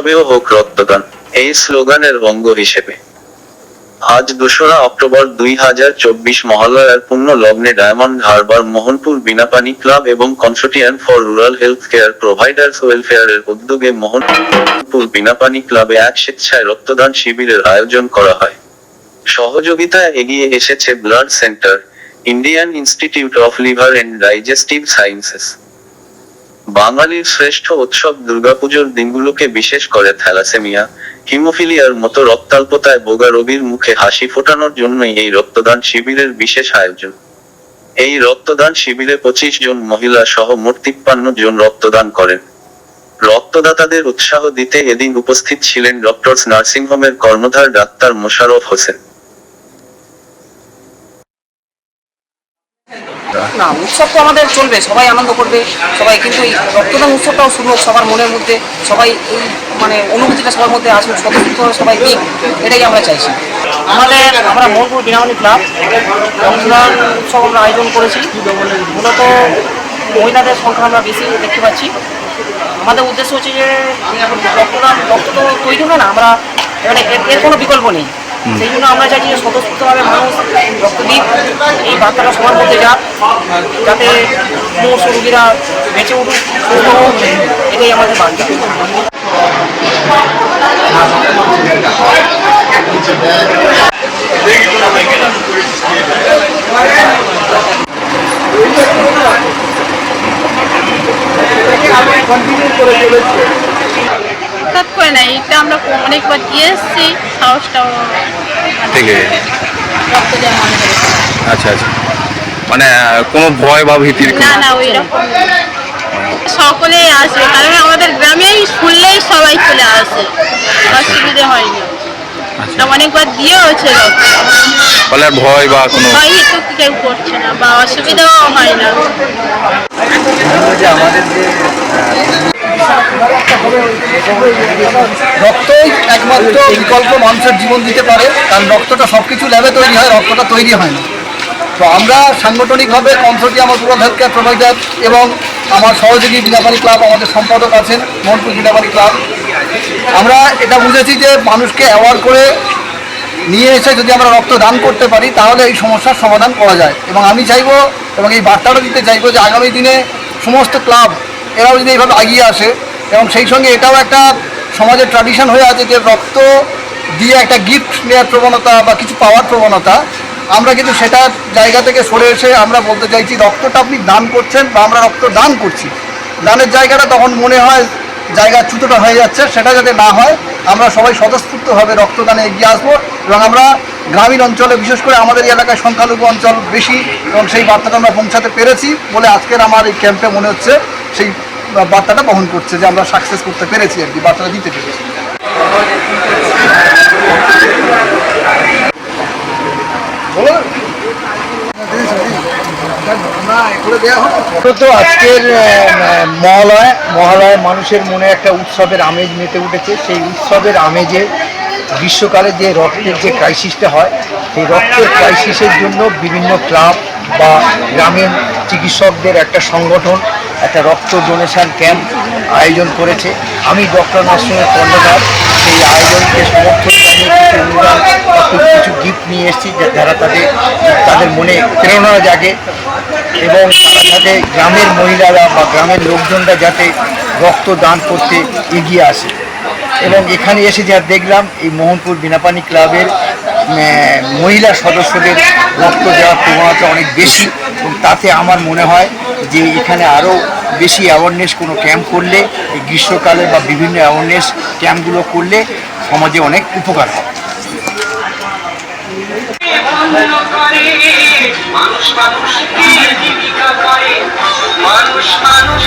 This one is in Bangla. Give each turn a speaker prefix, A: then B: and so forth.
A: উৎসবেও হোক রক্তদান, এই স্লোগানের অঙ্গ হিসেবে। আজ দোসরা অক্টোবর দুই হাজার চব্বিশ মহালয়ার পুণ্য লগ্নে Diamond Harbour, Mohanpur Binapani club এবং consortium for rural health care providers ওয়েলফেয়ারের উদ্যোগে মোহনপুর বিনাপানি ক্লাবে এক স্বেচ্ছায় রক্তদান শিবিরের আয়োজন করা হয়। সহযোগিতায় এগিয়ে এসেছে blood centre, Indian Institute of Liver and Digestive Sciences. বাঙালির শ্রেষ্ঠ উৎসব দুর্গাপুজোর দিনগুলোকে বিশেষ করে থ্যালাসেমিয়া। হিমোফিলিয়ার মতো রক্তাল্পতায় বোগা রোগীর মুখে হাসি ফোটানোর জন্যই এই রক্তদান শিবিরের বিশেষ আয়োজন। এই রক্তদান শিবিরে পঁচিশ জন মহিলা সহ মোট তিপ্পান্ন জন রক্তদান করেন। রক্তদাতাদের উৎসাহ দিতে এদিন উপস্থিত ছিলেন ডক্টরস নার্সিংহোমের কর্ণধার ডাক্তার মোশাররফ হোসেন।
B: না, উৎসব তো আমাদের চলবে, সবাই আনন্দ করবে, সবাই কিন্তু এই রক্তদান উৎসবটাও শুরু হোক সবার মনের মধ্যে, সবাই এই মানে অনুভূতিটা সবার মধ্যে আসুক স্বতঃস্ফূর্তভাবে সবাই দিক, এটাই আমরা চাইছি। আমাদের আমরা মোহনপুর বিনামণি ক্লাব, রক্তদান উৎসব আমরা আয়োজন করেছি। মূলত মহিলাদের সংখ্যা আমরা বেশি দেখতে পাচ্ছি। আমাদের উদ্দেশ্য হচ্ছে যে, রক্তদান, রক্ত তো তৈরি হয় না, আমরা এবারে এর- এর কোনো বিকল্প নেই। সেই জন্য আমরা চাইছি যে স্বতঃস্ফূর্তভাবে মানুষ রক্ত দিক এই বার্তাটা সবার মধ্যে যাক যাতে সমস্ত রোগীরা বেঁচে উঠুক সুস্থ হোক এটাই আমাদের বার্তা।
C: হঠাৎ করে না এটা আমরা অনেকবার দিয়ে এসেছি সাহসটাও দেওয়া মনে
D: আচ্ছা আচ্ছা। মানে কোনো ভয় বা ভীতির
C: না না ওই রকম সকলেই আসে কারণ আমাদের গ্রামেই শুনলেই সবাই চলে আসে। অসুবিধে হয়নি। তা অনেকবার দিয়েওছে রক্ত।
D: বলে ভয় বা কোনো
C: ভয় তো কেউ করছে না বা অসুবিধাও হয় না।
E: রক্তই একমাত্র বিকল্প মানুষের জীবন দিতে পারে, কারণ রক্তটা সব কিছু ল্যাবে তৈরি হয়, রক্তটা তৈরি হয় না। তো আমরা সাংগঠনিকভাবে consortium of rural health care provider এবং আমার সহযোগী বিনাপানি ক্লাব আমাদের সম্পাদক আছেন, মোহনপুর বিনাপানি ক্লাব আমরা এটা বুঝেছি যে মানুষকে অ্যাওয়ার করে নিয়ে এসে যদি আমরা রক্ত দান করতে পারি, তাহলে এই সমস্যার সমাধান করা যায়। এবং আমি চাইব এবং এই বার্তাটা দিতে চাইব যে আগামী দিনে সমস্ত ক্লাব এরাও যদি এইভাবে এগিয়ে আসে, এবং সেই সঙ্গে এটাও একটা সমাজের ট্র্যাডিশন হয়ে আছে যে রক্ত দিয়ে একটা গিফট নেওয়ার প্রবণতা বা কিছু পাওয়ার প্রবণতা, আমরা কিন্তু সেটার জায়গা থেকে সরে এসে আমরা বলতে চাইছি, রক্তটা আপনি দান করছেন বা আমরা রক্ত দান করছি। দানের জায়গাটা তখন মনে হয় জায়গা ছুতোটা হয়ে যাচ্ছে, সেটা যাতে না হয়, আমরা সবাই স্বতঃস্ফূর্তভাবে রক্তদানে এগিয়ে আসব এবং আমরা গ্রামীণ অঞ্চলে, বিশেষ করে আমাদের এলাকায় সংখ্যালঘু অঞ্চল বেশি, এবং সেই বার্তাটা আমরা পৌঁছাতে পেরেছি বলে আজকের আমার এই ক্যাম্পে মনে হচ্ছে। সেই বার্তাটা বহন করছে যে আমরা সাকসেস করতে পেরেছি আর কি, বার্তাটা দিতে পেরেছি।
F: তো আজকের মহালয় মহালয় মানুষের মনে একটা উৎসবের আমেজ মেতে উঠেছে। সেই উৎসবের আমেজে গ্রীষ্মকালে যে রক্তের যে ক্রাইসিসটা হয়, সেই রক্তের ক্রাইসিসের জন্য বিভিন্ন ক্লাব বা গ্রামের চিকিৎসকদের একটা সংগঠন একটা রক্ত ডোনেশন ক্যাম্প আয়োজন করেছে। আমি ডক্টর নার্সিংয়ের কর্ণধার সেই আয়োজনকে সমর্থন জানিয়ে কিছু কিছু- গিফট নিয়ে এসেছি যারা তাদের তাদের মনে প্রেরণা জাগে এবং তারা যাতে গ্রামের মহিলারা বা গ্রামের লোকজনরা যাতে রক্ত দান করতে এগিয়ে আসে। এবং এখানে এসে যা দেখলাম, এই মোহনপুর বিনাপানি ক্লাবের মহিলা সদস্যদের রক্ত দেওয়ার প্রবণতা অনেক বেশি এবং তাতে আমার মনে হয় যে এখানে আরও বেশি অ্যাওয়ারনেস কোনো ক্যাম্প করলে, এই গ্রীষ্মকালে বা বিভিন্ন অ্যাওয়ারনেস ক্যাম্পগুলো করলে সমাজে অনেক উপকার হয়
G: মানুষ মানুষকে জীবিকা করে মানুষ মানুষ